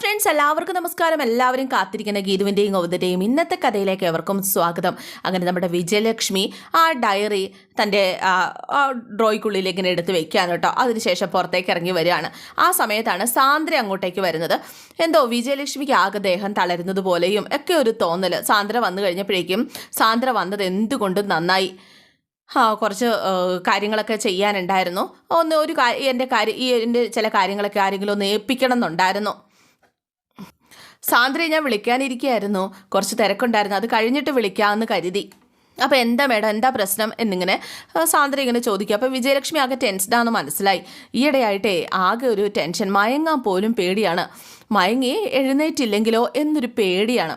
Friends എല്ലാവർക്കും നമസ്കാരം. എല്ലാവരും കാത്തിരിക്കുന്ന ഗീതുവിന്റെയും ഗൗതന്റെയും ഇന്നത്തെ കഥയിലേക്ക് എവർക്കും സ്വാഗതം. അങ്ങനെ നമ്മുടെ വിജയലക്ഷ്മി ആ ഡയറി തന്റെ ഡ്രോയ്ക്കുള്ളിലേക്ക് ഇങ്ങനെ എടുത്ത് വെക്കുകയാണ് കേട്ടോ. അതിനുശേഷം പുറത്തേക്ക് ഇറങ്ങി വരികയാണ്. ആ സമയത്താണ് സാന്ദ്ര അങ്ങോട്ടേക്ക് വരുന്നത്. എന്തോ വിജയലക്ഷ്മിക്ക് ആകെ ദേഹം തളരുന്നത് പോലെയും ഒക്കെ ഒരു തോന്നൽ സാന്ദ്ര വന്നു കഴിഞ്ഞപ്പോഴേക്കും സാന്ദ്ര വന്നത് എന്തുകൊണ്ടും നന്നായി. കുറച്ച് കാര്യങ്ങളൊക്കെ ചെയ്യാനുണ്ടായിരുന്നു. ഒന്ന് ഒരു എന്റെ കാര്യം ഈ എന്റെ ചില കാര്യങ്ങളൊക്കെ ആരെങ്കിലും ഒന്ന് ഏൽപ്പിക്കണം എന്നുണ്ടായിരുന്നു സാന്ദ്രയെ ഞാൻ വിളിക്കാനിരിക്കുകയായിരുന്നു കുറച്ച് തിരക്കുണ്ടായിരുന്നു. അത് കഴിഞ്ഞിട്ട് വിളിക്കാമെന്ന് കരുതി. അപ്പോൾ എന്താ മേഡം? എന്താ പ്രശ്നം? എന്നിങ്ങനെ സാന്ദ്ര ഇങ്ങനെ ചോദിക്കുക. അപ്പോൾ വിജയലക്ഷ്മി ആകെ ടെൻസ്ഡാന്ന് മനസ്സിലായി. ഈയിടെയായിട്ടേ ആകെ ഒരു ടെൻഷൻ. മയങ്ങാൻ പോലും പേടിയാണ്. മയങ്ങി എഴുന്നേറ്റില്ലെങ്കിലോ എന്നൊരു പേടിയാണ്.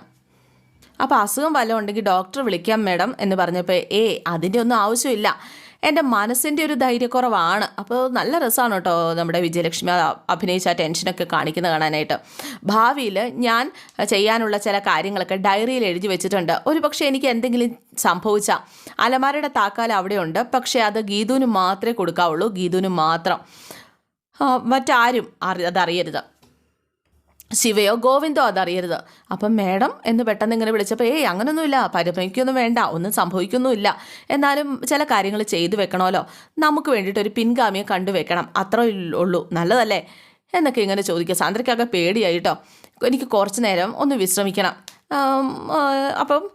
അപ്പോൾ അസുഖം വല്ലതും ഉണ്ടെങ്കിൽ ഡോക്ടർ വിളിക്കാം മേഡം എന്ന് പറഞ്ഞപ്പോൾ ഏ അതിന്റെ ഒന്നും ആവശ്യമില്ല. എന്റെ മനസ്സിന്റെ ഒരു ധൈര്യക്കുറവാണ്. അപ്പോൾ നല്ല രസമാണ് കേട്ടോ നമ്മുടെ വിജയലക്ഷ്മി അഭിനയിച്ച ആ ടെൻഷനൊക്കെ കാണിക്കുന്നത് കാണാനായിട്ട്. ഭാവിയിൽ ഞാൻ ചെയ്യാനുള്ള ചില കാര്യങ്ങളൊക്കെ ഡയറിയിൽ എഴുതി വെച്ചിട്ടുണ്ട്. ഒരു പക്ഷേ എനിക്ക് എന്തെങ്കിലും സംഭവിച്ചാൽ അലമാരയുടെ താക്കാൽ അവിടെയുണ്ട്. പക്ഷേ അത് ഗീതുവിന് മാത്രമേ കൊടുക്കാവുള്ളൂ. ഗീതുവിന് മാത്രം. മറ്റാരും അതറിയരുത്. ശിവയോ ഗോവിന്ദോ അതറിയരുത്. അപ്പം മേഡം എന്ന് പെട്ടെന്ന് ഇങ്ങനെ വിളിച്ചപ്പോൾ ഏയ് അങ്ങനൊന്നുമില്ല. പരിഭ്രമിക്കൊന്നും വേണ്ട. ഒന്നും സംഭവിക്കൊന്നുമില്ല. എന്നാലും ചില കാര്യങ്ങൾ ചെയ്തു വെക്കണമല്ലോ. നമുക്ക് വേണ്ടിയിട്ട് ഒരു പിൻഗാമിയെ കണ്ടുവെക്കണം അത്ര ഉള്ളൂ. നല്ലതല്ലേ? എന്നൊക്കെ ഇങ്ങനെ ചോദിക്കുക. സാന്ദ്രയ്ക്കൊക്കെ പേടിയായി കേട്ടോ എനിക്ക് കുറച്ച് നേരം ഒന്ന് വിശ്രമിക്കണം. അപ്പം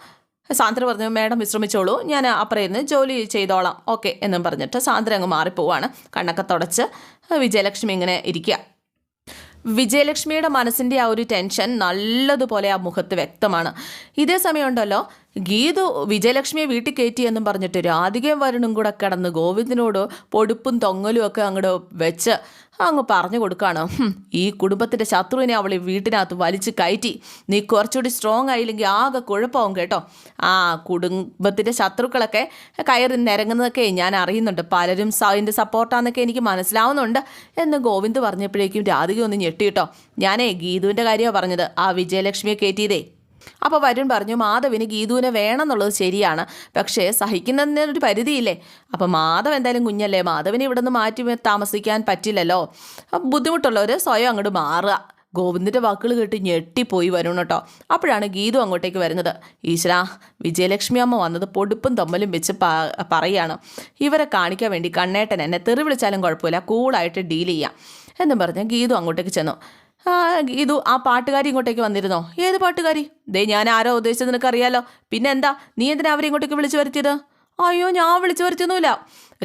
സാന്ദ്ര പറഞ്ഞു മേഡം വിശ്രമിച്ചോളൂ. ഞാൻ അപ്പുറം ജോലി ചെയ്തോളാം. ഓക്കെ എന്നും പറഞ്ഞിട്ട് സാന്ദ്ര അങ്ങ് മാറിപ്പോവാണ്. കണ്ണൊക്കെ തുടച്ച് വിജയലക്ഷ്മി ഇങ്ങനെ ഇരിക്കുക. വിജയലക്ഷ്മിയുടെ മനസ്സിന്റെ ആ ഒരു ടെൻഷൻ നല്ലതുപോലെ ആ മുഖത്ത് വ്യക്തമാണ്. ഇതേ സമയമുണ്ടല്ലോ ഗീതു വിജയലക്ഷ്മിയെ വീട്ടിൽ കയറ്റി എന്നും പറഞ്ഞിട്ട് രാധികയും വരുണും കൂടെ കിടന്ന് ഗോവിന്ദനോട് പൊടുപ്പും തൊങ്ങലും ഒക്കെ അങ്ങോട്ട് വെച്ച് അങ്ങ് പറഞ്ഞു കൊടുക്കുകയാണ് ഈ കുടുംബത്തിന്റെ ശത്രുവിനെ അവൾ വീട്ടിനകത്ത് വലിച്ച് കയറ്റി. നീ കുറച്ചുകൂടി സ്ട്രോങ് ആയില്ലെങ്കിൽ ആകെ കുഴപ്പമാവും കേട്ടോ. ആ കുടുംബത്തിന്റെ ശത്രുക്കളൊക്കെ കയറി നിരങ്ങുന്നതൊക്കെ ഞാൻ അറിയുന്നുണ്ട്. പലരും അതിന്റെ സപ്പോർട്ടാന്നൊക്കെ എനിക്ക് മനസ്സിലാവുന്നുണ്ട് എന്ന് ഗോവിന്ദ് പറഞ്ഞപ്പോഴേക്കും രാധിക ഒന്ന് ഞെട്ടി കേട്ടോ. ഞാനേ ഗീതുവിന്റെ കാര്യമാണ് പറഞ്ഞത്. ആ വിജയലക്ഷ്മിയെ കയറ്റിയതേ. അപ്പോൾ വരുൺ പറഞ്ഞു മാധവിന് ഗീതുവിനെ വേണമെന്നുള്ളത് ശരിയാണ് പക്ഷേ സഹിക്കുന്നതിനൊരു പരിധിയില്ലേ? അപ്പോൾ മാധവ് എന്തായാലും കുഞ്ഞല്ലേ മാധവിനെ ഇവിടെ നിന്ന് മാറ്റി താമസിക്കാൻ പറ്റില്ലല്ലോ? ബുദ്ധിമുട്ടുള്ളവർ സ്വയം അങ്ങോട്ട് മാറുക. ഗോവിന്ദിന്റെ വാക്കുകൾ കേട്ട് ഞെട്ടിപ്പോയി വരും കേട്ടോ. അപ്പോഴാണ് ഗീതു അങ്ങോട്ടേക്ക് വരുന്നത്. ഈശ്വര വിജയലക്ഷ്മി അമ്മ വന്നത് പൊടുപ്പും തമ്മലും വെച്ച് പറയുകയാണ് ഇവരെ കാണിക്കാൻ വേണ്ടി കണ്ണേട്ടൻ എന്നെ തെറി വിളിച്ചാലും കുഴപ്പമില്ല കൂളായിട്ട് ഡീൽ ചെയ്യാം എന്നും പറഞ്ഞ് ഗീതു അങ്ങോട്ടേക്ക് ചെന്നു. ഗീതു ആ പാട്ടുകാരി ഇങ്ങോട്ടേക്ക് വന്നിരുന്നോ? ഏത് പാട്ടുകാരി? ദേ ഞാൻ ആരോ ഉദ്ദേശിച്ചത് നിനക്കറിയാലോ. പിന്നെ എന്താ നീ എന്തിനാ അവരെ ഇങ്ങോട്ടേക്ക് വിളിച്ചു വരുത്തിയത്? അയ്യോ ഞാൻ വിളിച്ചു വരുത്തിയൊന്നുമില്ല.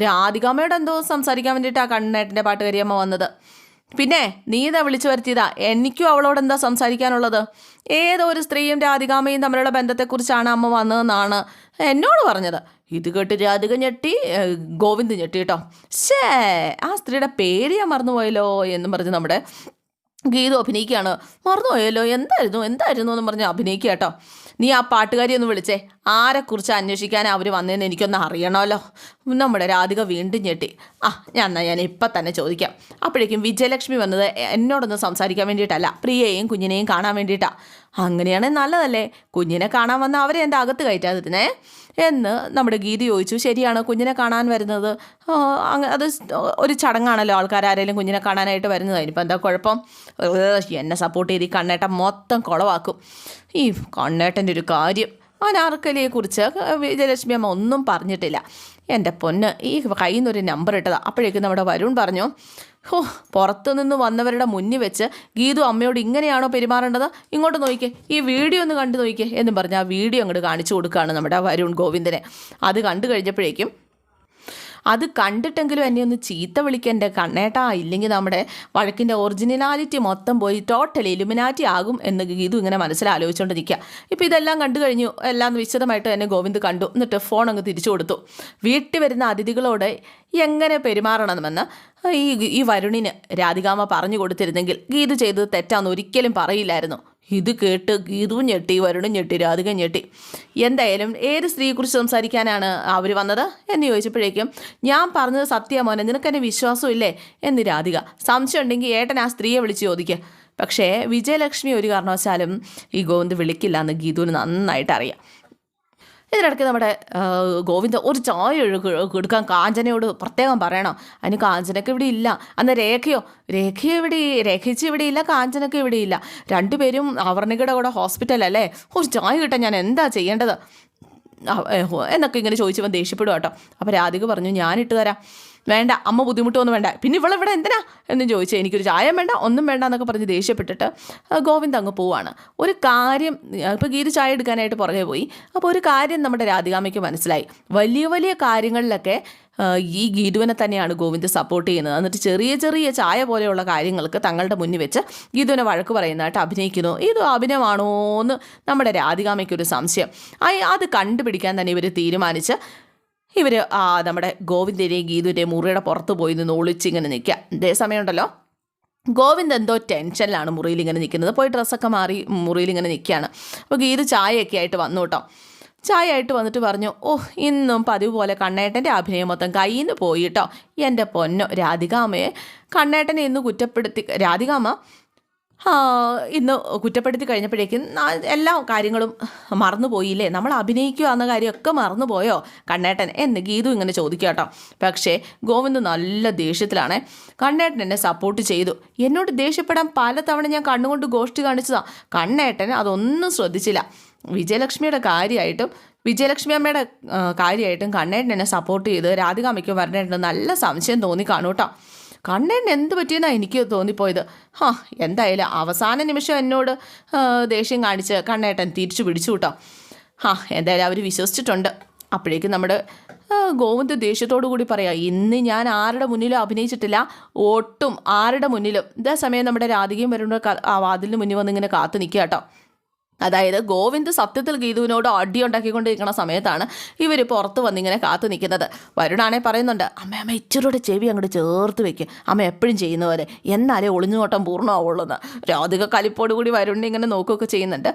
രാധികാമ്മയോട് എന്തോ സംസാരിക്കാൻ വേണ്ടിയിട്ടാ കണ്ണേട്ടന്റെ പാട്ടുകാരിയമ്മ വന്നത്. പിന്നെ നീ ഇതാ വിളിച്ചു വരുത്തിയതാ. എനിക്കും അവളോട് എന്താ സംസാരിക്കാനുള്ളത്? ഏതോ ഒരു സ്ത്രീയും രാധികാമ്മയും തമ്മിലുള്ള ബന്ധത്തെക്കുറിച്ചാണ് അമ്മ വന്നതെന്നാണ് എന്നോട് പറഞ്ഞത്. ഇത് കേട്ട് രാധിക ഞെട്ടി ഗോവിന്ദ് ഞെട്ടി കേട്ടോ. ഷേ ആ സ്ത്രീയുടെ പേര് ഞാൻ മറന്നുപോയല്ലോ എന്നും പറഞ്ഞ് നമ്മുടെ ഗീതു അഭിനയിക്കുകയാണ്. മറന്നുപോയല്ലോ എന്തായിരുന്നു എന്തായിരുന്നു എന്ന് പറഞ്ഞ് അഭിനയിക്കുക കേട്ടോ. നീ ആ പാട്ടുകാരി ഒന്ന് വിളിച്ചേ. ആരെക്കുറിച്ച് അന്വേഷിക്കാൻ അവർ വന്നതെന്ന് എനിക്കൊന്ന് അറിയണമല്ലോ. നമ്മുടെ രാധിക വീണ്ടും ഞെട്ടി. ആ ഞാൻ എന്നാൽ ഞാൻ ഇപ്പം തന്നെ ചോദിക്കാം. അപ്പോഴേക്കും വിജയലക്ഷ്മി വന്നത് എന്നോടൊന്ന് സംസാരിക്കാൻ വേണ്ടിയിട്ടല്ല. പ്രിയയെയും കുഞ്ഞിനെയും കാണാൻ വേണ്ടിയിട്ടാണ് അങ്ങനെയാണെങ്കിൽ നല്ലതല്ലേ? കുഞ്ഞിനെ കാണാൻ വന്ന അവരെ എന്റെ അകത്ത് കയറ്റാതിരുന്നേ എന്ന് നമ്മുടെ ഗീതി ചോദിച്ചു. ശരിയാണ് കുഞ്ഞിനെ കാണാൻ വരുന്നത്? അത് ഒരു ചടങ്ങാണല്ലോ ആൾക്കാർ കുഞ്ഞിനെ കാണാനായിട്ട് വരുന്നത്. അതിനിപ്പോൾ എന്താ കുഴപ്പം? എന്നെ സപ്പോർട്ട് ചെയ്ത് ഈ കണ്ണേട്ടൻ മൊത്തം കുളവാക്കും. ഈ കണ്ണേട്ടന്റെ ഒരു കാര്യം. അനാർക്കലിയെ കുറിച്ച്? വിജയലക്ഷ്മി അമ്മ ഒന്നും പറഞ്ഞിട്ടില്ല. എന്റെ പൊന്ന് ഈ കയ്യിൽ നിന്നൊരു നമ്പർ ഇട്ടതാ. അപ്പോഴേക്കും നമ്മുടെ വരുൺ പറഞ്ഞു ഹോ പുറത്തു നിന്ന് വന്നവരുടെ മുന്നിൽ വെച്ച് ഗീതു അമ്മയോട് ഇങ്ങനെയാണോ പെരുമാറേണ്ടത്? ഇങ്ങോട്ട് നോക്കിക്കേ ഈ വീഡിയോ ഒന്ന് കണ്ടു നോക്കിക്കേ എന്നും പറഞ്ഞ് ആ വീഡിയോ അങ്ങോട്ട് കാണിച്ചു കൊടുക്കുകയാണ് നമ്മുടെ വരുൺ ഗോവിന്ദനെ. അത് കണ്ടു കഴിഞ്ഞപ്പോഴേക്കും അത് കണ്ടിട്ടെങ്കിലും എന്നെ ഒന്ന് ചീത്ത വിളിക്കേണ്ട കണ്ണേട്ടാ ഇല്ലെങ്കിൽ നമ്മുടെ വഴക്കിന്റെ ഒറിജിനാലിറ്റി മൊത്തം പോയി ടോട്ടൽ ഇലുമിനാറ്റി ആകും എന്ന് ഗീതു ഇങ്ങനെ മനസ്സിലാലോചിച്ചുകൊണ്ട് നിൽക്കുക ഇപ്പോൾ ഇതെല്ലാം കണ്ടു കഴിഞ്ഞു എല്ലാം വിശദമായിട്ട് എന്നെ ഗോവിന്ദ് കണ്ടു എന്നിട്ട് ഫോൺ അങ്ങ് തിരിച്ചു കൊടുത്തു. വീട്ടിൽ വരുന്ന അതിഥികളോട് എങ്ങനെ പെരുമാറണമെന്ന് ഈ ഈ വരുണിന് രാധികാമ പറഞ്ഞു കൊടുത്തിരുന്നെങ്കിൽ ഗീതു ചെയ്തത് തെറ്റാന്ന് ഒരിക്കലും പറയില്ലായിരുന്നു. ഇത് കേട്ട് ഗീതു ഞെട്ടി വരുണും ഞെട്ടി രാധിക ഞെട്ടി. എന്തായാലും ഏത് സ്ത്രീയെക്കുറിച്ച് സംസാരിക്കാനാണ് അവർ വന്നത് എന്ന് ചോദിച്ചപ്പോഴേക്കും ഞാൻ പറഞ്ഞത് സത്യമോനെ നിനക്ക് എന്നെ വിശ്വാസമില്ലേ? എന്ന് രാധിക. സംശയം ഉണ്ടെങ്കിൽ ഏട്ടൻ ആ സ്ത്രീയെ വിളിച്ച് ചോദിക്കുക പക്ഷേ വിജയലക്ഷ്മി ഒരു കാരണവശാലും ഈ ഗോവിന്ദ് വിളിക്കില്ല എന്ന് ഗീതുവിന് നന്നായിട്ട് അറിയാം. ഇതിനിടയ്ക്ക് നമ്മുടെ ഗോവിന്ദ ഒരു ചായ കൊടുക്കാൻ കാഞ്ചനയോട് പ്രത്യേകം പറയണം. അതിന് കാഞ്ചനക്ക് ഇവിടെ ഇല്ല. അന്ന് രേഖയോ രേഖ ഇവിടെ രേഖിച്ച് ഇവിടെ ഇല്ല കാഞ്ചനക്ക് ഇവിടെ ഇല്ല. രണ്ടുപേരും അവർണികയുടെ കൂടെ ഹോസ്പിറ്റലല്ലേ ഒരു ചായ കിട്ടാൻ ഞാൻ എന്താ ചെയ്യേണ്ടത്? എന്നൊക്കെ ഇങ്ങനെ ചോദിച്ചപ്പോൾ ദേഷ്യപ്പെടുക കേട്ടോ. അപ്പോൾ രാധിക പറഞ്ഞു ഞാനിട്ട് തരാം. വേണ്ട അമ്മ ബുദ്ധിമുട്ടൊന്നും വേണ്ട. പിന്നെ ഇവളിവിടെ എന്തിനാ എന്ന് ചോദിച്ചു എനിക്കൊരു ചായ വേണ്ട ഒന്നും വേണ്ട എന്നൊക്കെ പറഞ്ഞ് ദേഷ്യപ്പെട്ടിട്ട് ഗോവിന്ദ് അങ്ങ് പോവാണ്. ഒരു കാര്യം ഇപ്പോൾ ഗീത് ചായ എടുക്കാനായിട്ട് പുറകെ പോയി. അപ്പോൾ ഒരു കാര്യം നമ്മുടെ രാധികാമയ്ക്ക് മനസ്സിലായി. വലിയ വലിയ കാര്യങ്ങളിലൊക്കെ ഈ ഗീതുവിനെ തന്നെയാണ് ഗോവിന്ദ് സപ്പോർട്ട് ചെയ്യുന്നത്. എന്നിട്ട് ചെറിയ ചെറിയ ചായ പോലെയുള്ള കാര്യങ്ങൾക്ക് തങ്ങളുടെ മുന്നിൽ വെച്ച് ഗീതുവിനെ വഴക്ക് പറയുന്നതായിട്ട് അഭിനയിക്കുന്നു. ഇത് അഭിനയമാണോ എന്ന് നമ്മുടെ രാധികാമയ്ക്കൊരു സംശയം. അത് കണ്ടുപിടിക്കാൻ തന്നെ ഇവർ തീരുമാനിച്ച് ഇവർ നമ്മുടെ ഗോവിന്ദന്റെയും ഗീതുവിന്റെയും മുറിയുടെ പുറത്ത് പോയി നിന്ന് ഒളിച്ചിങ്ങനെ നിൽക്കുക. ഇതേ സമയമുണ്ടല്ലോ. ഗോവിന്ദ് എന്തോ ടെൻഷനിലാണ് മുറിയിൽ ഇങ്ങനെ നിൽക്കുന്നത്. പോയി ഡ്രസ്സൊക്കെ മാറി മുറിയിൽ ഇങ്ങനെ നിൽക്കുകയാണ്. അപ്പോൾ ഗീത് ചായയൊക്കെ ആയിട്ട് വന്നു കേട്ടോ. ചായ ആയിട്ട് വന്നിട്ട് പറഞ്ഞു ഓ ഇന്നും പതിവ് പോലെ കണ്ണേട്ടന്റെ അഭിനയം മൊത്തം കയ്യിൽ നിന്ന് പോയിട്ടോ എന്റെ പൊന്നോ രാധികാമയെ കണ്ണേട്ടനെ ഇന്ന് കുറ്റപ്പെടുത്തി രാധികാമ്മ ആ, ഇന്ന് കുറ്റപ്പെടുത്തി കഴിഞ്ഞപ്പോഴേക്കും എല്ലാ കാര്യങ്ങളും മറന്നുപോയില്ലേ? നമ്മൾ അഭിനയിക്കുക എന്ന കാര്യമൊക്കെ മറന്നുപോയോ? കണ്ണേട്ടൻ എന്ന് ഗീതു ഇങ്ങനെ ചോദിക്കുക കേട്ടോ. പക്ഷേ ഗോവിന്ദ് നല്ല ദേഷ്യത്തിലാണ്. കണ്ണേട്ടൻ എന്നെ സപ്പോർട്ട് ചെയ്തു. എന്നോട് ദേഷ്യപ്പെടാൻ പലതവണ ഞാൻ കണ്ണുകൊണ്ട് ഗോഷ്ടി കാണിച്ചതാ. കണ്ണേട്ടൻ അതൊന്നും ശ്രദ്ധിച്ചില്ല. വിജയലക്ഷ്മിയുടെ കാര്യമായിട്ടും വിജയലക്ഷ്മി അമ്മയുടെ കാര്യമായിട്ടും കണ്ണേട്ടൻ എന്നെ സപ്പോർട്ട് ചെയ്ത് രാധികാമ്മയ്ക്ക് വരണേട്ടനും നല്ല സംശയം തോന്നി കാണൂ കണ്ണേട്ടൻ എന്ത് പറ്റിയെന്നാണ് എനിക്ക് തോന്നിപ്പോയത്. ഹാ എന്തായാലും അവസാന നിമിഷം എന്നോട് ദേഷ്യം കാണിച്ച് കണ്ണേട്ടൻ തിരിച്ചു പിടിച്ചു കേട്ടോ. ഹാ എന്തായാലും അവർ വിശ്വസിച്ചിട്ടുണ്ട്. അപ്പോഴേക്കും നമ്മുടെ ഗോവിന്ദ് ദേഷ്യത്തോടു കൂടി പറയാം ഇന്ന് ഞാൻ ആരുടെ മുന്നിലും അഭിനയിച്ചിട്ടില്ല ഒട്ടും ആരുടെ മുന്നിലും. ഇതേ സമയം നമ്മുടെ രാധികയും വരുന്ന വാതിലിന് മുന്നിൽ വന്ന് ഇങ്ങനെ കാത്തു നിൽക്കുക കേട്ടോ. അതായത് ഗോവിന്ദ് സത്യത്തിൽ ഗീതുവിനോട് അടി ഉണ്ടാക്കിക്കൊണ്ടിരിക്കുന്ന സമയത്താണ് ഇവർ പുറത്ത് വന്നിങ്ങനെ കാത്തു നിൽക്കുന്നത്. വരുണാണെ പറയുന്നുണ്ട് അമ്മ അമ്മ ഇച്ചിരൂടെ ചെവി അങ്ങോട്ട് ചേർത്ത് വെക്കും. അമ്മ എപ്പോഴും ചെയ്യുന്ന പോലെ. എന്നാലേ ഒളിഞ്ഞുനോട്ടം പൂർണമാവുള്ളൂ എന്ന് രാധിക കലിപ്പോട് കൂടി വരുണിനെ ഇങ്ങനെ നോക്കുകയൊക്കെ ചെയ്യുന്നുണ്ട്.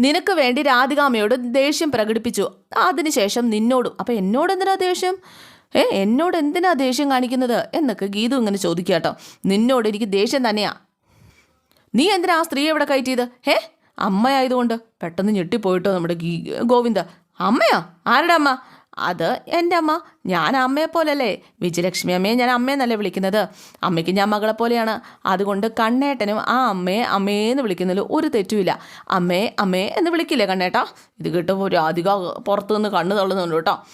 നിനക്ക് വേണ്ടി രാധികാമ്മയോട് ദേഷ്യം പ്രകടിപ്പിച്ചു. അതിനുശേഷം നിന്നോടും. അപ്പം എന്നോട് എന്തിനാ ദേഷ്യം? ഏ എന്നോട് എന്തിനാ ദേഷ്യം കാണിക്കുന്നത്? എന്നൊക്കെ ഗീതു ഇങ്ങനെ ചോദിക്കുക കേട്ടോ നിന്നോട് എനിക്ക് ദേഷ്യം തന്നെയാ. നീ എന്തിനാ ആ സ്ത്രീയെ ഇവിടെ കയറ്റിയത്? ഹേ? അമ്മയായതുകൊണ്ട് പെട്ടെന്ന് ഞെട്ടിപ്പോയിട്ടോ നമ്മുടെ ഗോവിന്ദ. അമ്മയോ? ആരുടെ അമ്മ? അത് എന്റെ അമ്മ. ഞാൻ അമ്മയെ പോലല്ലേ. വിജയലക്ഷ്മി അമ്മയെ ഞാൻ അമ്മയെന്നല്ലേ വിളിക്കുന്നത്. അമ്മയ്ക്ക് ഞാൻ മകളെ പോലെയാണ്. അതുകൊണ്ട് കണ്ണേട്ടനും ആ അമ്മയെ എന്ന് വിളിക്കുന്നതിൽ ഒരു തെറ്റുമില്ല. അമ്മയെ അമ്മയെ എന്ന് വിളിക്കില്ലേ കണ്ണേട്ടാ? ഇത് കേട്ടോ ഒരു അധികം പുറത്തു നിന്ന് കണ്ണു തള്ളുന്നുണ്ട് കേട്ടോ.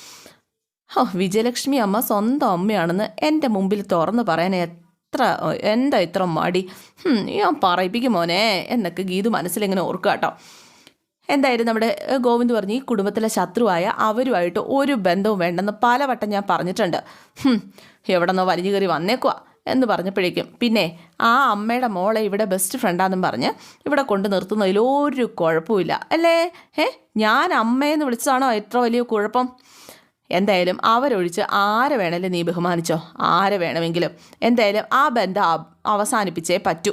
ഓ വിജയലക്ഷ്മി അമ്മ സ്വന്തം അമ്മയാണെന്ന് എന്റെ മുമ്പിൽ തുറന്ന് പറയാൻ എത്ര എന്താ ഇത്ര മടി? ഞാൻ പറയിപ്പിക്കും മോനെ എന്നൊക്കെ ഗീതു മനസ്സിലിങ്ങനെ ഓർക്കുക കേട്ടോ. എന്തായാലും നമ്മുടെ ഗോവിന്ദ് പറഞ്ഞു ഈ കുടുംബത്തിലെ ശത്രുവായ അവരുമായിട്ട് ഒരു ബന്ധവും വേണ്ടെന്ന് പലവട്ടം ഞാൻ പറഞ്ഞിട്ടുണ്ട്. എവിടെന്നോ വലിഞ്ഞു കയറി വന്നേക്കുവാ എന്ന് പറഞ്ഞപ്പോഴേക്കും. പിന്നെ ആ അമ്മയുടെ മോളെ ഇവിടെ ബെസ്റ്റ് ഫ്രണ്ടാന്നും പറഞ്ഞ് ഇവിടെ കൊണ്ട് നിർത്തുന്നതിൽ ഒരു കുഴപ്പമില്ല അല്ലേ? ഏ ഞാൻ അമ്മയെന്ന് വിളിച്ചതാണോ? എത്ര വലിയ കുഴപ്പം? എന്തായാലും അവരൊഴിച്ച് ആരെ വേണമെങ്കിലും നീ ബഹുമാനിച്ചോ? ആരെ വേണമെങ്കിലും. എന്തായാലും ആ ബന്ധം അവസാനിപ്പിച്ചേ പറ്റൂ.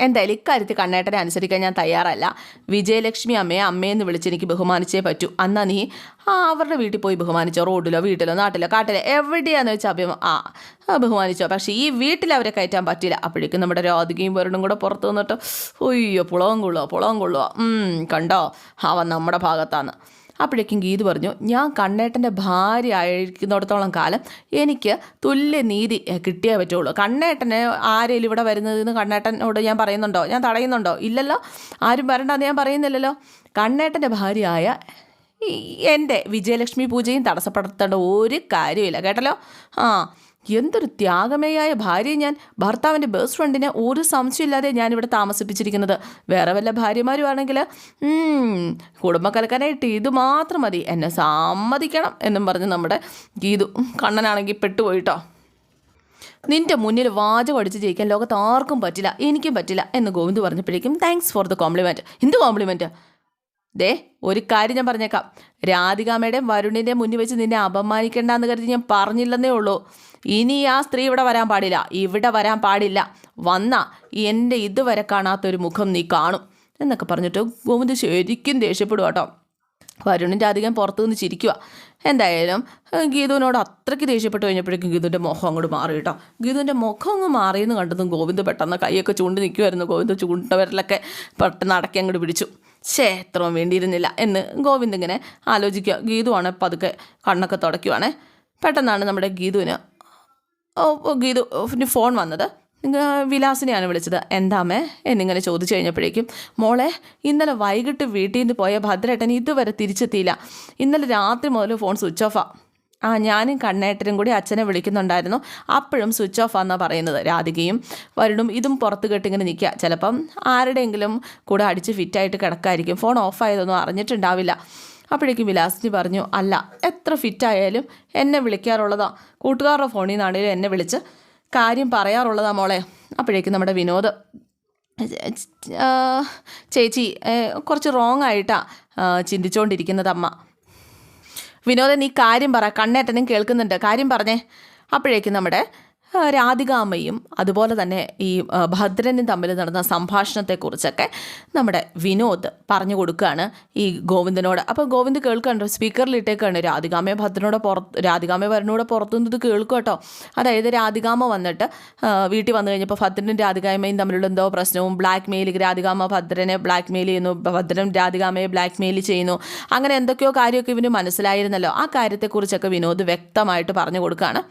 എന്തായാലും ഇക്കാര്യത്തിൽ കണ്ണേട്ടനെ അനുസരിക്കാൻ ഞാൻ തയ്യാറല്ല. വിജയലക്ഷ്മി അമ്മയെ അമ്മയെന്ന് വിളിച്ച് എനിക്ക് ബഹുമാനിച്ചേ പറ്റൂ. അന്നാ നീ ആ അവരുടെ വീട്ടിൽ പോയി ബഹുമാനിച്ചോ? റോഡിലോ വീട്ടിലോ നാട്ടിലോ കാട്ടിലോ എവിടെയാന്ന് വെച്ചാൽ അഭിമ ആ ബഹുമാനിച്ചോ? പക്ഷേ ഈ വീട്ടിൽ അവരെ കയറ്റാൻ പറ്റില്ല അപ്പോഴേക്കും നമ്മുടെ രാധികയും വരുണും കൂടെ പുറത്ത് നിന്നിട്ട് ഒയ്യോ പുളവും കൊള്ളുക പുളവും കൊള്ളുക കണ്ടോ? അവൻ നമ്മുടെ ഭാഗത്താണ് അപ്പോഴേക്കും ഗീത് പറഞ്ഞു ഞാൻ കണ്ണേട്ടന്റെ ഭാര്യ ആയിരിക്കുന്നിടത്തോളം കാലം എനിക്ക് തുല്യ നീതി കിട്ടിയേ പറ്റുള്ളൂ. കണ്ണേട്ടനെ ആരെങ്കിലും ഇവിടെ വരുന്നതെന്ന് കണ്ണേട്ടനോട് ഞാൻ പറയുന്നുണ്ടോ? ഞാൻ തടയുന്നുണ്ടോ? ഇല്ലല്ലോ. ആരും വരണ്ടെന്ന് ഞാൻ പറയുന്നില്ലല്ലോ. കണ്ണേട്ടന്റെ ഭാര്യയായ എന്റെ വിജയലക്ഷ്മി പൂജയും തടസ്സപ്പെടുത്തേണ്ട ഒരു കാര്യമില്ല കേട്ടല്ലോ? ആ എന്തൊരു ത്യാഗമേയായ ഭാര്യയെ ഞാൻ ഭർത്താവിന്റെ ബെസ്റ്റ് ഫ്രണ്ടിനെ ഒരു സംശയമില്ലാതെ ഞാനിവിടെ താമസിപ്പിച്ചിരിക്കുന്നത്. വേറെ വല്ല ഭാര്യമാരുമാണെങ്കിൽ കുടുംബക്കലക്കാനായിട്ട് കുടുംബ ഇത് മാത്രം മതി. എന്നെ സമ്മതിക്കണം എന്നും പറഞ്ഞ് നമ്മുടെ ഗീതു കണ്ണനാണെങ്കിൽ പെട്ടുപോയിട്ടോ. നിന്റെ മുന്നിൽ വാചകം അടിച്ച് ജയിക്കാൻ ലോകത്ത് ആർക്കും പറ്റില്ല എനിക്കും പറ്റില്ല എന്ന് ഗോവിന്ദ് പറഞ്ഞപ്പോഴേക്കും താങ്ക്സ് ഫോർ ദ കോംപ്ലിമെന്റ് എന്ത് കോംപ്ലിമെന്റ് ദേ ഒരു കാര്യം ഞാൻ പറഞ്ഞേക്കാം. രാധികാമ്മയുടെയും വരുണിന്റെയും മുന്നിൽ വെച്ച് നിന്നെ അപമാനിക്കേണ്ടെന്ന് കരുതി ഞാൻ പറഞ്ഞില്ലെന്നേ ഉള്ളൂ. ഇനി ആ സ്ത്രീ ഇവിടെ വരാൻ പാടില്ല. ഇവിടെ വരാൻ പാടില്ല. വന്ന എന്റെ ഇതുവരെ കാണാത്തൊരു മുഖം നീ കാണും. എന്നൊക്കെ പറഞ്ഞിട്ട് ഗോവിന്ദ് ശരിക്കും ദേഷ്യപ്പെടുക കേട്ടോ വരുണിന്റെ അധികം പുറത്തു നിന്ന് ചിരിക്കുക എന്തായാലും ഗീതുവിനോട് അത്രയ്ക്ക് ദേഷ്യപ്പെട്ട് കഴിഞ്ഞപ്പോഴേക്കും ഗീതുവിന്റെ മുഖം അങ്ങോട്ട് മാറി കേട്ടോ ഗീതുവിന്റെ മുഖം അങ്ങ് മാറിയെന്ന് കണ്ടതും ഗോവിന്ദ് പെട്ടെന്ന് കൈയൊക്കെ ചൂണ്ടി നിൽക്കുമായിരുന്നു ഗോവിന്ദ് ചൂണ്ടവരിലൊക്കെ പെട്ടെന്ന് അടക്കി അങ്ങോട്ട് പിടിച്ചു. ഛേ വേണ്ടിയിരുന്നില്ല എന്ന് ഗോവിന്ദ് ഇങ്ങനെ ആലോചിക്കുക ഗീതുവാണ് പതുക്കെ കണ്ണൊക്കെ തുടയ്ക്കുവാണേ. പെട്ടെന്നാണ് നമ്മുടെ ഗീതുവിന് ഓ ഓ, ഗീതു പിന്നെ ഫോൺ വന്നത്. വിലാസിനെയാണ് വിളിച്ചത്. എന്താമേ എന്നിങ്ങനെ ചോദിച്ചു കഴിഞ്ഞപ്പോഴേക്കും മോളെ ഇന്നലെ വൈകിട്ട് വീട്ടിൽ നിന്ന് പോയ ഭദ്രേട്ടൻ ഇതുവരെ തിരിച്ചെത്തിയില്ല. ഇന്നലെ രാത്രി മുതൽ ഫോൺ സ്വിച്ച് ഓഫാ. ആ ഞാനും കണ്ണേട്ടനും കൂടി അച്ഛനെ വിളിക്കുന്നുണ്ടായിരുന്നു. അപ്പോഴും സ്വിച്ച് ഓഫ് ആണെന്നാണ് പറയുന്നത്. രാധികയും വരുണും ഇതും പുറത്ത് കെട്ടിങ്ങനെ നിൽക്കുക ചിലപ്പം ആരുടെയെങ്കിലും കൂടെ അടിച്ച് ഫിറ്റായിട്ട് കിടക്കായിരിക്കും. ഫോൺ ഓഫായതൊന്നും അറിഞ്ഞിട്ടുണ്ടാവില്ല. അപ്പോഴേക്കും വിലാസിനി പറഞ്ഞു അല്ല എത്ര ഫിറ്റായാലും എന്നെ വിളിക്കാറുള്ളതാ. കൂട്ടുകാരുടെ ഫോണിൽ നിന്നാണെങ്കിലും എന്നെ വിളിച്ച് കാര്യം പറയാറുള്ളതാ മോളെ. അപ്പോഴേക്കും നമ്മുടെ വിനോദ് ചേച്ചി കുറച്ച് റോങ് ആയിട്ടാണ് ചിന്തിച്ചുകൊണ്ടിരിക്കുന്നത് അമ്മ. വിനോദൻ നീ കാര്യം പറ കണ്ണേട്ടനും കേൾക്കുന്നുണ്ട്. കാര്യം പറഞ്ഞേ. അപ്പോഴേക്കും നമ്മുടെ രാധികാമ്മയും അതുപോലെ തന്നെ ഈ ഭദ്രനും തമ്മിൽ നടന്ന സംഭാഷണത്തെക്കുറിച്ചൊക്കെ നമ്മുടെ വിനോദ് പറഞ്ഞു കൊടുക്കുകയാണ് ഈ ഗോവിന്ദനോട്. അപ്പോൾ ഗോവിന്ദ് കേൾക്കണ്ടോ? സ്പീക്കറിൽ ഇട്ടേക്കാണ് രാധികാമ്മയെ ഭദ്രനോട് പുറത്ത് രാധികാമ്മയെ ഭരനോട് പുറത്തുനിന്നത് കേൾക്കും കേട്ടോ. അതായത് രാധികാമ വന്നിട്ട് വീട്ടിൽ വന്നു കഴിഞ്ഞപ്പോൾ ഭദ്രനും രാധികാമയും തമ്മിലുള്ള എന്തോ പ്രശ്നവും ബ്ലാക്ക് മെയിൽ രാധികാമ്മ ഭദ്രനെ ബ്ലാക്ക് മെയിൽ ചെയ്യുന്നു ഭദ്രൻ രാധികാമയെ ബ്ലാക്ക് മെയിൽ ചെയ്യുന്നു. അങ്ങനെ എന്തൊക്കെയോ കാര്യമൊക്കെ ഇവന് മനസ്സിലായിരുന്നല്ലോ. ആ കാര്യത്തെക്കുറിച്ചൊക്കെ വിനോദ് വ്യക്തമായിട്ട് പറഞ്ഞു കൊടുക്കുകയാണ്.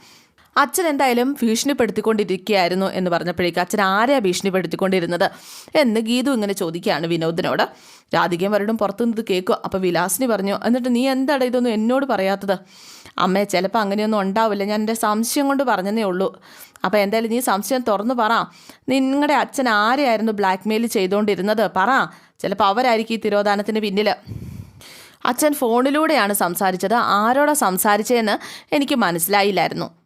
അച്ഛൻ എന്തായാലും ഭീഷണിപ്പെടുത്തിക്കൊണ്ടിരിക്കുകയായിരുന്നു എന്ന് പറഞ്ഞപ്പോഴേക്കും അച്ഛൻ ആരെയാ ഭീഷണിപ്പെടുത്തിക്കൊണ്ടിരുന്നത് എന്ന് ഗീതു ഇങ്ങനെ ചോദിക്കുകയാണ് വിനോദിനോട്. രാധികയും വരടും പുറത്തുനിന്ന് കേൾക്കുക അപ്പോൾ വിലാസിനി പറഞ്ഞു എന്നിട്ട് നീ എന്താണ് ഇതൊന്നും എന്നോട് പറയാത്തത്? അമ്മേ ചിലപ്പോൾ അങ്ങനെയൊന്നും ഉണ്ടാവില്ല. ഞാൻ എന്റെ സംശയം കൊണ്ട് പറഞ്ഞതേ ഉള്ളൂ. അപ്പോൾ എന്തായാലും നീ സംശയം തുറന്നു പറ. നിങ്ങളുടെ അച്ഛൻ ആരെയായിരുന്നു ബ്ലാക്ക് മെയിൽ ചെയ്തുകൊണ്ടിരുന്നത് പറ. ചിലപ്പോൾ അവരായിരിക്കും ഈ തിരോധാനത്തിന് പിന്നിൽ അച്ഛൻ ഫോണിലൂടെയാണ് സംസാരിച്ചത്. ആരോടാ സംസാരിച്ചതെന്ന് എനിക്ക് മനസ്സിലായില്ലായിരുന്നു.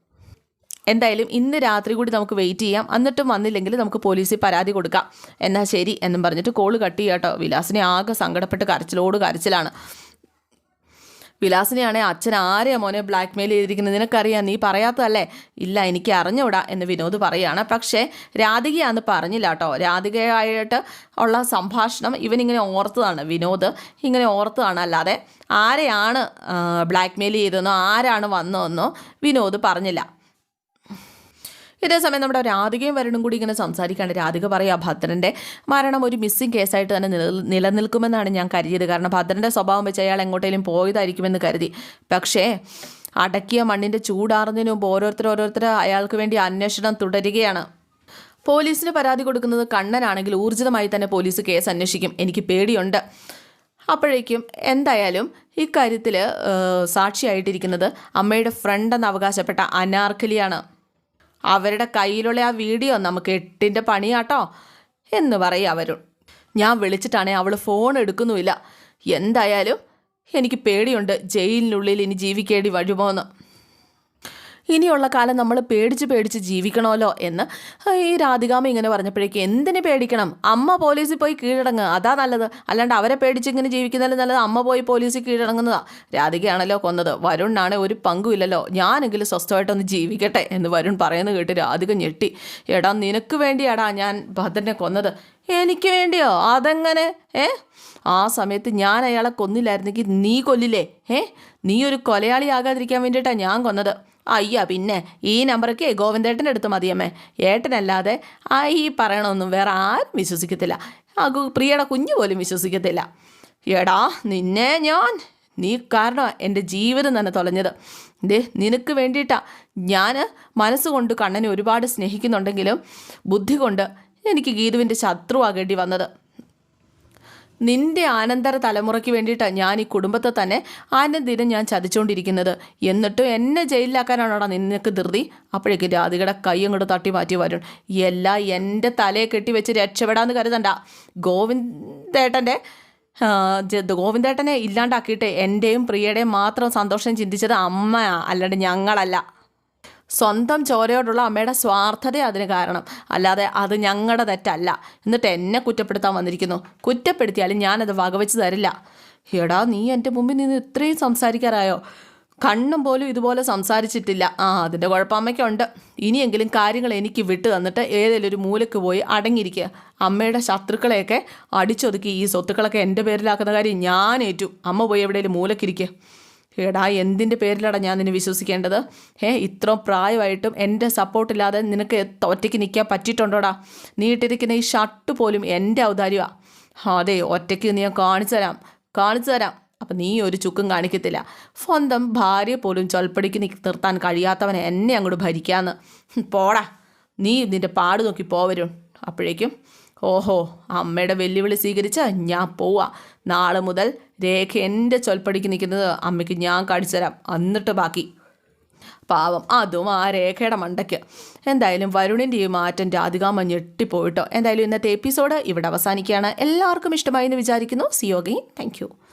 എന്തായാലും ഇന്ന് രാത്രി കൂടി നമുക്ക് വെയിറ്റ് ചെയ്യാം. എന്നിട്ടും വന്നില്ലെങ്കിൽ നമുക്ക് പോലീസിൽ പരാതി കൊടുക്കാം. എന്നാൽ ശരി എന്നും പറഞ്ഞിട്ട് കോൾ കട്ട് ചെയ്യാട്ടോ വിലാസിനെ ആകെ സങ്കടപ്പെട്ട് കരച്ചിലോട് കരച്ചിലാണ്. വിലാസിനെയാണെ അച്ഛൻ ആരെയാ മോനെ ബ്ലാക്ക് മെയിൽ ചെയ്തിരിക്കുന്നത്? നിനക്കറിയാം നീ പറയാത്തതല്ലേ? ഇല്ല എനിക്ക് അറിഞ്ഞൂടാ എന്ന് വിനോദ് പറയുകയാണ്. പക്ഷേ രാധികയാന്ന് പറഞ്ഞില്ല കേട്ടോ രാധികയായിട്ട് ഉള്ള സംഭാഷണം ഇവനിങ്ങനെ ഓർത്തതാണ് വിനോദ്. ഇങ്ങനെ ഓർത്തതാണ്. അല്ലാതെ ആരെയാണ് ബ്ലാക്ക് മെയിൽ ചെയ്തതെന്നോ ആരാണ് വന്നതെന്നോ വിനോദ് പറഞ്ഞില്ല. ഇതേ സമയം നമ്മുടെ രാധികയും വരണും കൂടി ഇങ്ങനെ സംസാരിക്കാണ്ട് രാധിക പറയാ ഭദ്രന്റെ മരണം ഒരു മിസ്സിംഗ് കേസായിട്ട് തന്നെ നില നിലനിൽക്കുമെന്നാണ് ഞാൻ കരുതിയത്. കാരണം ഭദ്രന്റെ സ്വഭാവം വെച്ച് അയാൾ എങ്ങോട്ടേലും പോയതായിരിക്കുമെന്ന് കരുതി. പക്ഷേ അടക്കിയ മണ്ണിന്റെ ചൂടാറുന്നതിന് മുമ്പ് ഓരോരുത്തർ ഓരോരുത്തർ അയാൾക്ക് വേണ്ടി അന്വേഷണം തുടരുകയാണ്. പോലീസിന് പരാതി കൊടുക്കുന്നത് കണ്ണനാണെങ്കിൽ ഊർജിതമായി തന്നെ പോലീസ് കേസ് അന്വേഷിക്കും. എനിക്ക് പേടിയുണ്ട്. അപ്പോഴേക്കും എന്തായാലും ഇക്കാര്യത്തിൽ സാക്ഷിയായിട്ടിരിക്കുന്നത് അമ്മയുടെ ഫ്രണ്ടെന്ന് അവകാശപ്പെട്ട അനാർക്കലിയാണ്. അവരുടെ കയ്യിലുള്ള ആ വീഡിയോ നമുക്ക് എട്ടിന്റെ പണിയാട്ടോ എന്ന് പറയും അവരു ഞാൻ വിളിച്ചിട്ടാണേ അവൾ ഫോൺ എടുക്കുന്നുമില്ല. എന്തായാലും എനിക്ക് പേടിയുണ്ട്. ജയിലിനുള്ളിൽ ഇനി ജീവിക്കേണ്ടി വരുമോ എന്ന് ഇനിയുള്ള കാലം നമ്മൾ പേടിച്ച് പേടിച്ച് ജീവിക്കണമല്ലോ എന്ന് ഈ രാധികാമ ഇങ്ങനെ പറഞ്ഞപ്പോഴേക്കും എന്തിനു പേടിക്കണം? അമ്മ പോലീസിൽ പോയി കീഴടങ്ങുക അതാ നല്ലത്. അല്ലാണ്ട് അവരെ പേടിച്ച് ഇങ്ങനെ ജീവിക്കുന്നതിലും നല്ലത് അമ്മ പോയി പോലീസിൽ കീഴടങ്ങുന്നതാ. രാധികയാണല്ലോ കൊന്നത്. വരുണ്ണാണ് ഒരു പങ്കുമില്ലല്ലോ ഞാനെങ്കിലും സ്വസ്ഥമായിട്ടൊന്ന് ജീവിക്കട്ടെ എന്ന് വരുൺ പറയുന്നത് കേട്ട് രാധിക ഞെട്ടി. എടാ നിനക്ക് വേണ്ടിയാടാ ഞാൻ ഭദ്രനെ കൊന്നത്. എനിക്ക് വേണ്ടിയോ? അതെങ്ങനെ? ഏ? ആ സമയത്ത് ഞാൻ അയാളെ കൊന്നില്ലായിരുന്നെങ്കിൽ നീ കൊല്ലില്ലേ? ഏ? നീ ഒരു കൊലയാളി കൊലയാളിയാകാതിരിക്കാൻ വേണ്ടിയിട്ടാണ് ഞാൻ കൊന്നത്. അയ്യ പിന്നെ ഈ നമ്പറൊക്കെ ഗോവിന്ദേട്ടന്റെ അടുത്ത് മതിയമ്മേ ഏട്ടനല്ലാതെ ആ ഈ പറയണമൊന്നും വേറെ ആരും വിശ്വസിക്കത്തില്ല. ആ പ്രിയയുടെ കുഞ്ഞു പോലും വിശ്വസിക്കത്തില്ല. എടാ നിന്നെ ഞാൻ നീ കാരണം എന്റെ ജീവിതം തന്നെ തുലഞ്ഞത്. ദേ നിനക്ക് വേണ്ടിയിട്ടാ ഞാൻ മനസ്സുകൊണ്ട് കണ്ണനെ ഒരുപാട് സ്നേഹിക്കുന്നുണ്ടെങ്കിലും ബുദ്ധി കൊണ്ട് എനിക്ക് ഗീതുവിന്റെ ശത്രുവാകേണ്ടി വന്നത്. നിന്റെ ആനന്തര തലമുറയ്ക്ക് വേണ്ടിയിട്ടാണ് ഞാൻ ഈ കുടുംബത്തെ തന്നെ ആനന്ദിനം ഞാൻ ചതിച്ചുകൊണ്ടിരിക്കുന്നത് എന്നിട്ടും എന്നെ ജയിലിലാക്കാനാണോടാ നിനക്ക് ധൃതി? അപ്പോഴേക്കും രാധികയുടെ കൈ അങ്ങോട്ട് തട്ടി മാറ്റി വരും എല്ലാം എന്റെ തലയെ കെട്ടി വെച്ച് രക്ഷപ്പെടാമെന്ന് കരുതണ്ട ഗോവിന്ദേട്ടന്റെ ഗോവിന്ദേട്ടനെ ഇല്ലാണ്ടാക്കിയിട്ട് എന്റെയും പ്രിയയുടെയും മാത്രം സന്തോഷം ചിന്തിച്ചത് അമ്മയാ. അല്ലാണ്ട് ഞങ്ങളല്ല. സ്വന്തം ചോരയോടുള്ള അമ്മയുടെ സ്വാർത്ഥത അതിന് കാരണം. അല്ലാതെ അത് ഞങ്ങളുടെ തെറ്റല്ല. എന്നിട്ട് എന്നെ കുറ്റപ്പെടുത്താൻ വന്നിരിക്കുന്നു. കുറ്റപ്പെടുത്തിയാലും ഞാനത് വകവെച്ച് തരില്ല. എടാ നീ എന്റെ മുമ്പിൽ നിന്ന് ഇത്രയും സംസാരിക്കാറായോ? കണ്ണും പോലും ഇതുപോലെ സംസാരിച്ചിട്ടില്ല. ആ അതിന്റെ കുഴപ്പമ്മയ്ക്കുണ്ട്. ഇനിയെങ്കിലും കാര്യങ്ങൾ എനിക്ക് വിട്ടു തന്നിട്ട് ഏതെങ്കിലും ഒരു മൂലക്ക് പോയി അടങ്ങിയിരിക്കുക അമ്മയുടെ ശത്രുക്കളെയൊക്കെ അടിച്ചൊതുക്കി ഈ സ്വത്തുക്കളൊക്കെ എന്റെ പേരിലാക്കുന്ന കാര്യം ഞാൻ ഏറ്റു. അമ്മ പോയി എവിടെയെങ്കിലും മൂലക്കിരിക്കുക എടാ എന്തിന്റെ പേരിലാണ് ഞാൻ നിന്നെ വിശ്വസിക്കേണ്ടത്? ഏ ഇത്രയും പ്രായമായിട്ടും എന്റെ സപ്പോർട്ടില്ലാതെ നിനക്ക് ഒറ്റയ്ക്ക് നിൽക്കാൻ പറ്റിയിട്ടുണ്ടോടാ? നീ ഇട്ടിരിക്കുന്ന ഈ ഷർട്ട് പോലും എന്റെ ഔദാര്യമാണ് അതെ ഒറ്റയ്ക്ക് നീ ഞാൻ കാണിച്ചു തരാം. കാണിച്ചു തരാം. അപ്പം നീ ഒരു ചുക്കും കാണിക്കത്തില്ല. സ്വന്തം ഭാര്യ പോലും ചൊൽപ്പടിക്ക് നിർത്താൻ കഴിയാത്തവനെ എന്നെ അങ്ങോട്ട് ഭരിക്കാന്ന്. പോടാ. നീ നിന്റെ പാട് നോക്കി പോവരും അപ്പോഴേക്കും ഓഹോ അമ്മയുടെ വെല്ലുവിളി സ്വീകരിച്ച് ഞാൻ പോവാ. നാളെ മുതൽ രേഖ എന്റെ ചൊൽപ്പടിക്ക് നിൽക്കുന്നത് അമ്മയ്ക്ക് ഞാൻ കാണിച്ചുതരാം. എന്നിട്ട് ബാക്കി. പാവം. അതും ആ രേഖയുടെ മണ്ടയ്ക്ക്. എന്തായാലും വരുണിന്റെ ഈ മാറ്റം രാധികാമ്മ ഞെട്ടിപ്പോയിട്ടോ. എന്തായാലും ഇന്നത്തെ എപ്പിസോഡ് ഇവിടെ അവസാനിക്കുകയാണ്. എല്ലാവർക്കും ഇഷ്ടമായി എന്ന് വിചാരിക്കുന്നു. സിയോഗയും താങ്ക്